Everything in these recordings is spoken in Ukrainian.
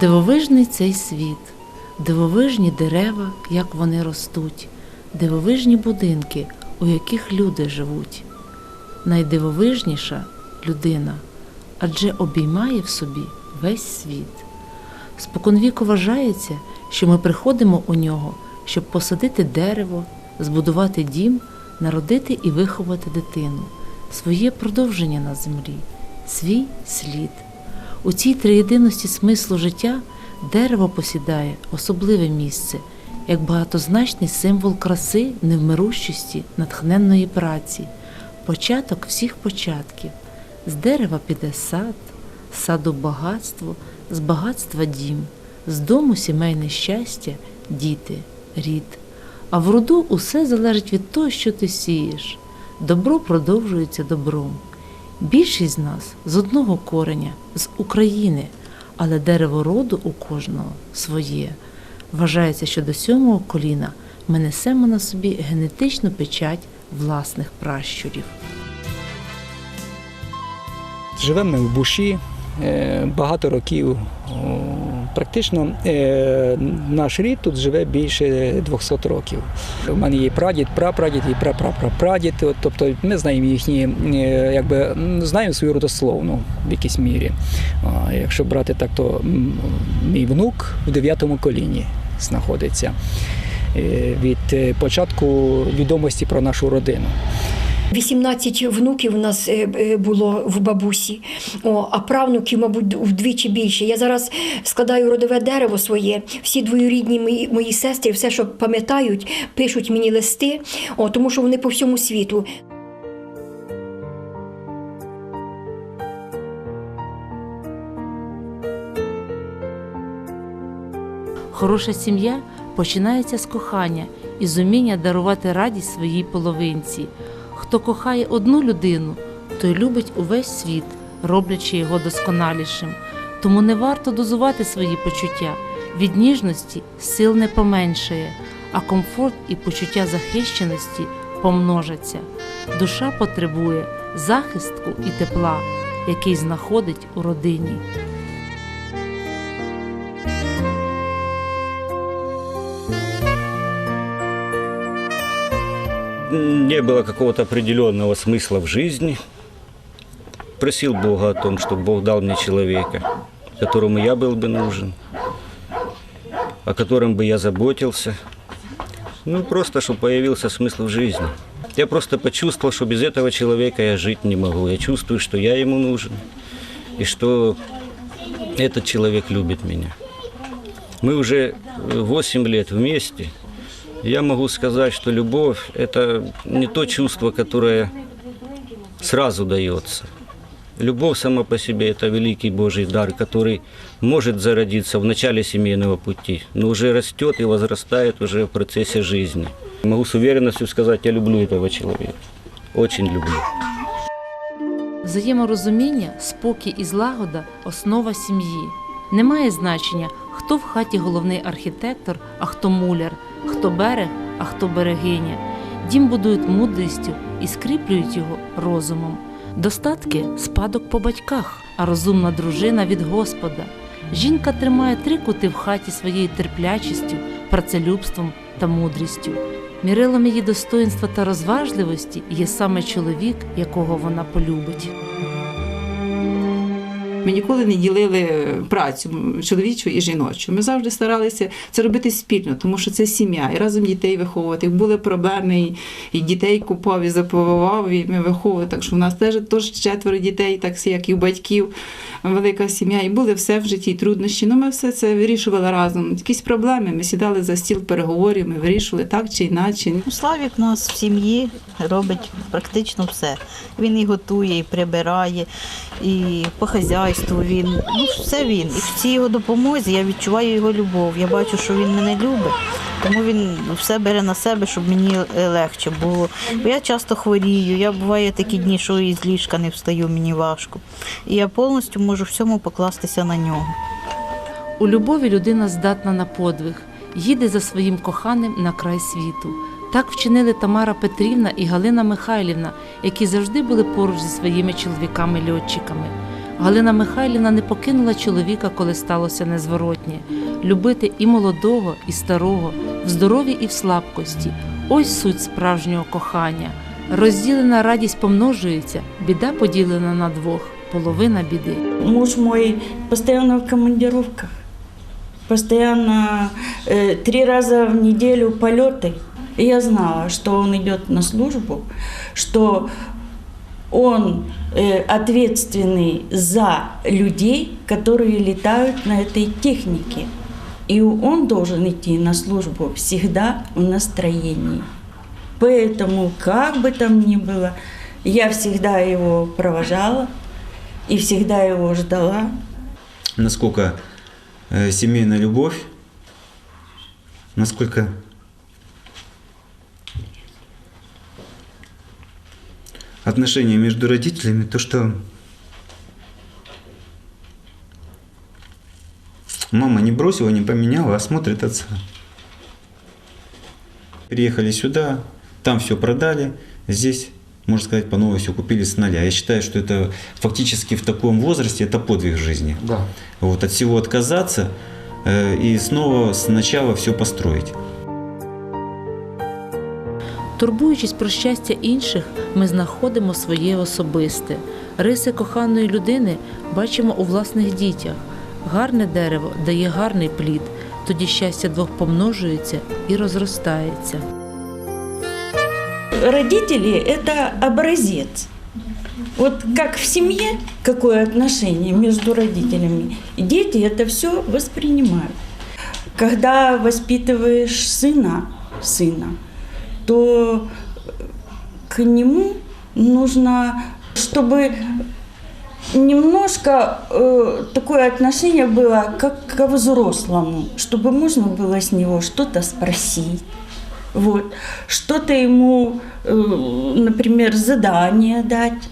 Дивовижний цей світ, дивовижні дерева, як вони ростуть, дивовижні будинки, у яких люди живуть. Найдивовижніша людина, адже обіймає в собі весь світ. Споконвіку вважається, що ми приходимо у нього, щоб посадити дерево, збудувати дім, народити і виховати дитину, своє продовження на землі, свій слід. У цій триєдиності смислу життя дерево посідає особливе місце, як багатозначний символ краси, невмирущості, натхненної праці, початок всіх початків. З дерева піде сад, з саду багатство, з багатства дім, з дому сімейне щастя, діти, рід. А в роду усе залежить від того, що ти сієш. Добро продовжується добром. Більшість з нас з одного кореня, з України, але дерево роду у кожного своє. Вважається, що до сьомого коліна ми несемо на собі генетичну печать власних пращурів. Живемо ми в Буші багато років. Практично е, наш рід тут живе більше 200 років. У мене є прадід, прапрадід і прапрапрапрадід. Тобто ми знаємо їхні, е, якби знаємо свою родословну в якійсь мірі. Якщо брати так, то мій внук в дев'ятому коліні знаходиться е, від е, початку відомості про нашу родину. 18 внуків у нас е, е, було в бабусі, О, а правнуків, мабуть, вдвічі більше. Я зараз складаю родове дерево своє. Всі двоюрідні мої, мої сестри, все, що пам'ятають, пишуть мені листи, о, тому що вони по всьому світу. Хороша сім'я починається з кохання і з уміння дарувати радість своїй половинці. Хто кохає одну людину, той любить увесь світ, роблячи його досконалішим. Тому не варто дозувати свої почуття. Від ніжності сил не поменшає, а комфорт і почуття захищеності помножаться. Душа потребує захистку і тепла, який знаходить у родині. Не было какого-то определенного смысла в жизни. Просил Бога о том, чтобы Бог дал мне человека, которому я был бы нужен, о котором бы я заботился. Ну, просто, чтобы появился смысл в жизни. Я просто почувствовал, что без этого человека я жить не могу. Я чувствую, что я ему нужен, и что этот человек любит меня. Мы уже 8 лет вместе, я могу сказать, что любовь – это не то чувство, которое сразу дается. Любовь сама по себе – это великий Божий дар, который может зародиться в начале семейного пути, но уже растет и возрастает уже в процессе жизни. Могу с уверенностью сказать, я люблю этого человека. Очень люблю. Взаєморозуміння, спокій і злагода основа сім'ї. Немає значення, хто в хаті головний архітектор, а хто муляр, хто берег, а хто берегиня. Дім будують мудрістю і скріплюють його розумом. Достатки спадок по батьках, а розумна дружина від Господа. Жінка тримає три кути в хаті своєю терплячістю, працелюбством та мудрістю. Мірилом її достоинства та розважливості є саме чоловік, якого вона полюбить. Ми ніколи не ділили працю чоловічу і жіночу. Ми завжди старалися це робити спільно, тому що це сім'я, і разом дітей виховувати. Були проблеми, і, дітей купав, і заповивав, і ми виховували. Так що в нас теж, теж четверо дітей, так як і у батьків, велика сім'я. І були все в житті, і труднощі. Ну, ми все це вирішували разом. Якісь проблеми. Ми сідали за стіл переговорів, ми вирішували так чи інакше. Ну, Славік нас в сім'ї робить практично все. Він і готує, і прибирає, і по хазяйству він. Ну, все він. І в цій його допомозі я відчуваю його любов. Я бачу, що він мене любить, тому він все бере на себе, щоб мені е, легше було. Бо я часто хворію, я буває такі дні, що і з ліжка не встаю, мені важко. І я повністю можу всьому покластися на нього. У любові людина здатна на подвиг, їде за своїм коханим на край світу. Так вчинили Тамара Петрівна і Галина Михайлівна, які завжди були поруч зі своїми чоловіками-льотчиками. Галина Михайлівна не покинула чоловіка, коли сталося незворотнє. Любити і молодого, і старого, в здоров'ї і в слабкості. Ось суть справжнього кохання. Розділена радість помножується, біда поділена на двох, половина біди. Муж мой постоянно в командировках, постоянно э, три раза в неделю полеты. И я знала, что он идет на службу, что он э, ответственный за людей, которые летают на этой технике. И он должен идти на службу всегда в настроении. Поэтому, как бы там ни было, я всегда его провожала и всегда его ждала. насколько э, семейная любовь, насколько отношения между родителями, то, что мама не бросила, не поменяла, а смотрит отца. Переехали сюда, там все продали, здесь, можно сказать, по новой все купили с нуля. Я считаю, что это фактически в таком возрасте это подвиг жизни. Да. Вот, от всего отказаться э, и снова сначала все построить. Турбуючись про щастя інших, ми знаходимо своє особисте. Риси коханої людини бачимо у власних дітях. Гарне дерево дає гарний плід, тоді щастя двох помножується і розростається. Родители – это образец. Вот как в семье, какое отношение между родителями, дети это все воспринимают. Когда воспитываешь сына, сына, то к нему нужно, чтобы немножко э, такое отношение было как к взрослому, чтобы можно было с него что-то спросить. Вот. Что-то ему, э, например, задание дать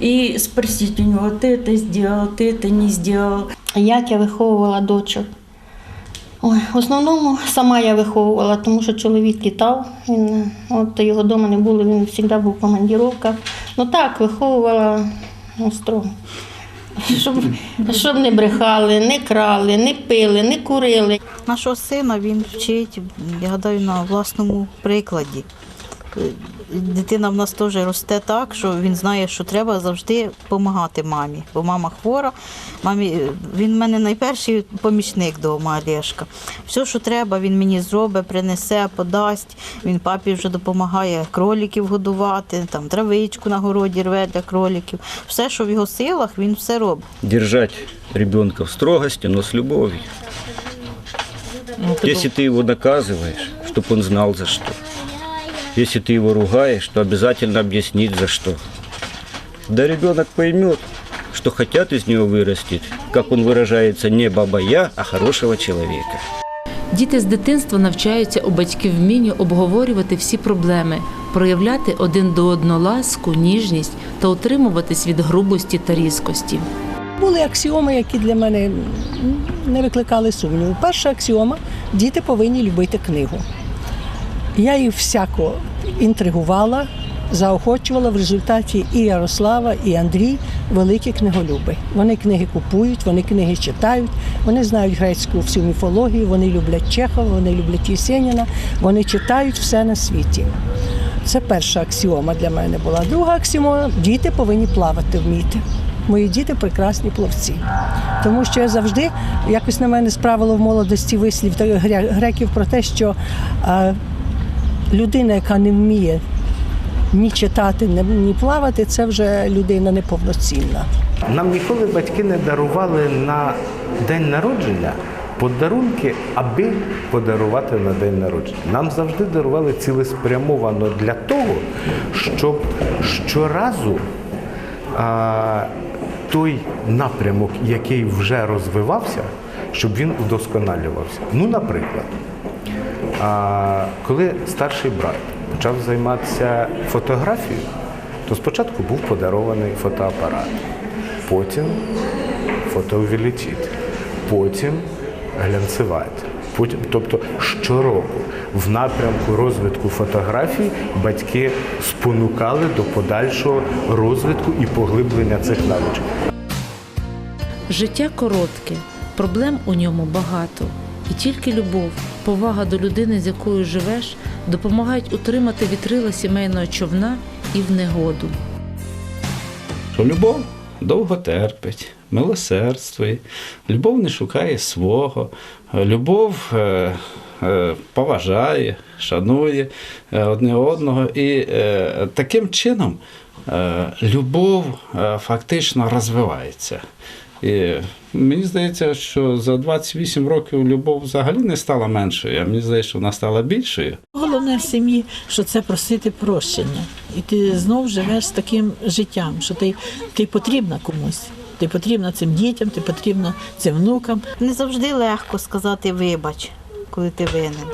и спросить у него, ты это сделал, ты это не сделал. Як я виховувала дочок? Ой, в основному сама я виховувала, тому що чоловік літав, він, от його вдома не було, він завжди був в командировках. Ну так, виховувала ну, строго. Щоб, щоб не брехали, не крали, не пили, не курили. Нашого сина він вчить, я гадаю, на власному прикладі Е, Дитина в нас теж росте так, що він знає, що треба завжди допомагати мамі, бо мама хвора. Мамі, е, він в мене найперший помічник вдома, Олешка. Все, що треба, він мені зробить, принесе, подасть. Він папі вже допомагає кроліків годувати, там травичку на городі рве для кроліків. Все, що в його силах, він все робить. Держать ребенка в строгости, но с любовью. Если ты его наказываешь, чтобы он знал за что. Если ты его ругаешь, то обязательно объяснить за что. Да ребенок поймет, что хотят из него вырастить, как он выражается, не баба-я, а хорошего человека. Діти з дитинства навчаються у батьків вмінню обговорювати всі проблеми, проявляти один до одного ласку, ніжність та утримуватись від грубості та різкості. Були аксіоми, які для мене м, не викликали сумніву. Перша аксіома діти повинні любити книгу. Я їх всяко інтригувала, заохочувала в результаті і Ярослава, і Андрій великі книголюби. Вони книги купують, вони книги читають, вони знають грецьку всю міфологію, вони люблять Чехова, вони люблять Єсеніна, вони читають все на світі. Це перша аксіома для мене була. Друга аксіома діти повинні плавати вміти. Мої діти прекрасні пловці. Тому що я завжди якось на мене справило в молодості вислів греків про те, що е, людина, яка не вміє ні читати, ні, плавати, це вже людина неповноцінна. Нам ніколи батьки не дарували на день народження подарунки, аби подарувати на день народження. Нам завжди дарували цілеспрямовано для того, щоб щоразу а, той напрямок, який вже розвивався, щоб він вдосконалювався. Ну, наприклад, а, коли старший брат почав займатися фотографією, то спочатку був подарований фотоапарат, потім фотоувеличитель, потім глянцеватель. Потім, тобто щороку в напрямку розвитку фотографій батьки спонукали до подальшого розвитку і поглиблення цих навичок. Життя коротке, проблем у ньому багато, і тільки любов, повага до людини, з якою живеш, допомагають утримати вітрила сімейного човна і в негоду. любов довго терпить, милосердствує, любов не шукає свого, любов е, е, поважає, шанує е, одне одного. І таким чином любов фактично розвивається. І мені здається, що за 28 років любов взагалі не стала меншою, а мені здається, що вона стала більшою. Головне в сім'ї, що це просити прощення. І ти знов живеш з таким життям, що ти, ти потрібна комусь. Ти потрібна цим дітям, ти потрібна цим внукам. Не завжди легко сказати вибач, коли ти винен.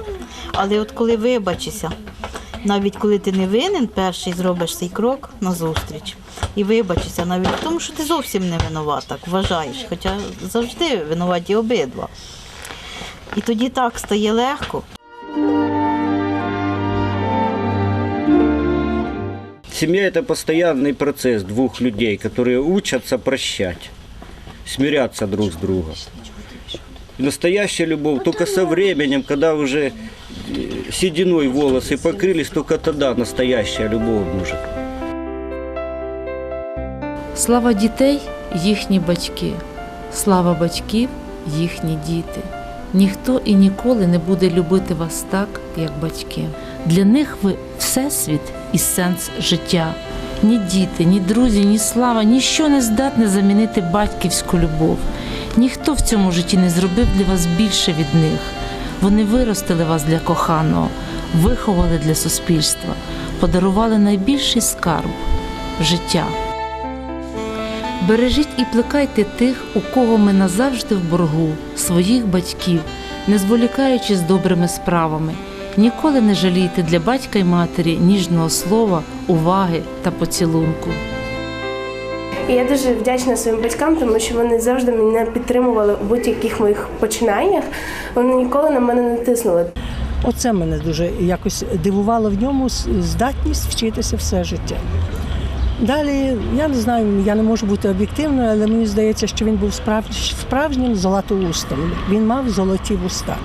Але от коли вибачишся, навіть коли ти не винен, перший зробиш цей крок назустріч І вибачишся навіть в тому, що ти зовсім не винуват, так вважаєш, хоча завжди винуваті обидва. І тоді так стає легко. Семья – это постоянный процесс двух людей, которые учатся прощать, смиряться друг с другом. И настоящая любовь только со временем, когда уже э, сединой волосы покрылись, только тогда настоящая любовь может. Слава дітей їхні батьки, слава батьків їхні діти. Ніхто і ніколи не буде любити вас так, як батьки. Для них ви всесвіт і сенс життя. Ні діти, ні друзі, ні слава, ніщо не здатне замінити батьківську любов. Ніхто в цьому житті не зробив для вас більше від них. Вони виростили вас для коханого, виховали для суспільства, подарували найбільший скарб життя. Бережіть і плекайте тих, у кого ми назавжди в боргу, своїх батьків, не зволікаючи з добрими справами. Ніколи не жалійте для батька й матері ніжного слова, уваги та поцілунку. І я дуже вдячна своїм батькам, тому що вони завжди мене підтримували у будь-яких моїх починаннях. Вони ніколи на мене не тиснули. Оце мене дуже якось дивувало в ньому здатність вчитися все життя. Далі, я не знаю, я не можу бути об'єктивною, але мені здається, що він був справж- справжнім золотоустом. Він мав золоті вуста.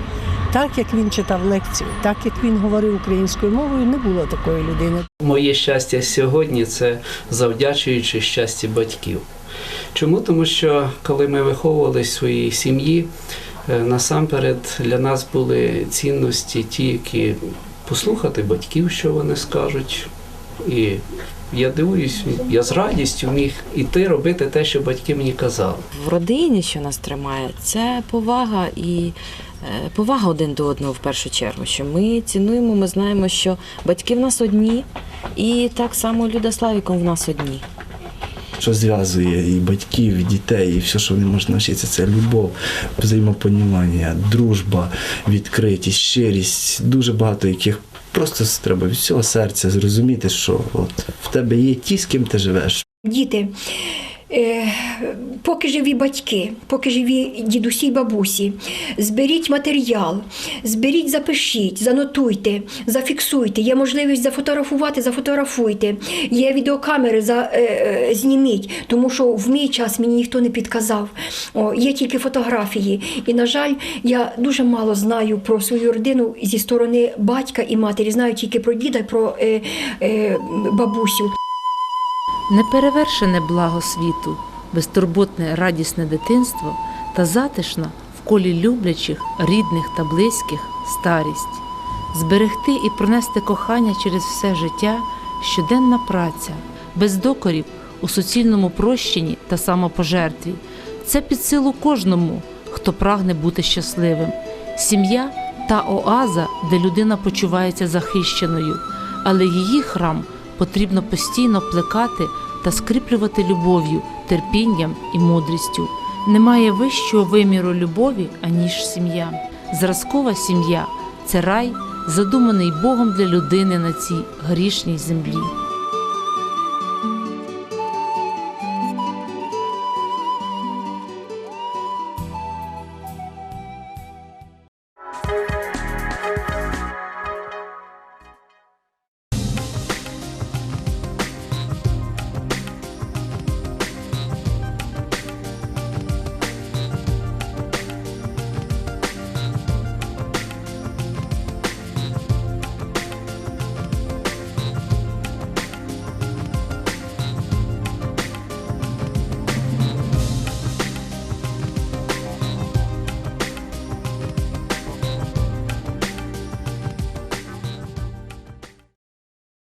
Так як він читав лекції, так як він говорив українською мовою, не було такої людини. Моє щастя сьогодні це завдячуючи щастя батьків. Чому? Тому що коли ми виховувалися в своїй сім'ї, е, насамперед для нас були цінності ті, які послухати батьків, що вони скажуть. І я дивуюсь, я з радістю міг іти робити те, що батьки мені казали. В родині, що нас тримає, це повага і е, повага один до одного в першу чергу. Що ми цінуємо, ми знаємо, що батьки в нас одні, і так само Люда Славіком в нас одні. що зв'язує і батьків, і дітей, і все, що вони можуть навчитися, це любов, взаємопонімання, дружба, відкритість, щирість, дуже багато яких просто треба від всього серця зрозуміти, що от в тебе є ті, з ким ти живеш. Діти, поки живі батьки, поки живі дідусі й бабусі, зберіть матеріал, зберіть, запишіть, занотуйте, зафіксуйте. Є можливість зафотографувати, зафотографуйте. Є відеокамери, за, е, е, зніміть, тому що в мій час мені ніхто не підказав. О, є тільки фотографії. І, на жаль, я дуже мало знаю про свою родину зі сторони батька і матері. Знаю тільки про діда, і про е, е, бабусю. Неперевершене благо світу, безтурботне радісне дитинство та затишна в колі люблячих, рідних та близьких старість, зберегти і пронести кохання через все життя, щоденна праця, без докорів у суцільному прощенні та самопожертві. Це під силу кожному, хто прагне бути щасливим. Сім'я та оаза, де людина почувається захищеною, але її храм потрібно постійно плекати та скріплювати любов'ю, терпінням і мудрістю. Немає вищого виміру любові, аніж сім'я. Зразкова сім'я це рай, задуманий Богом для людини на цій грішній землі.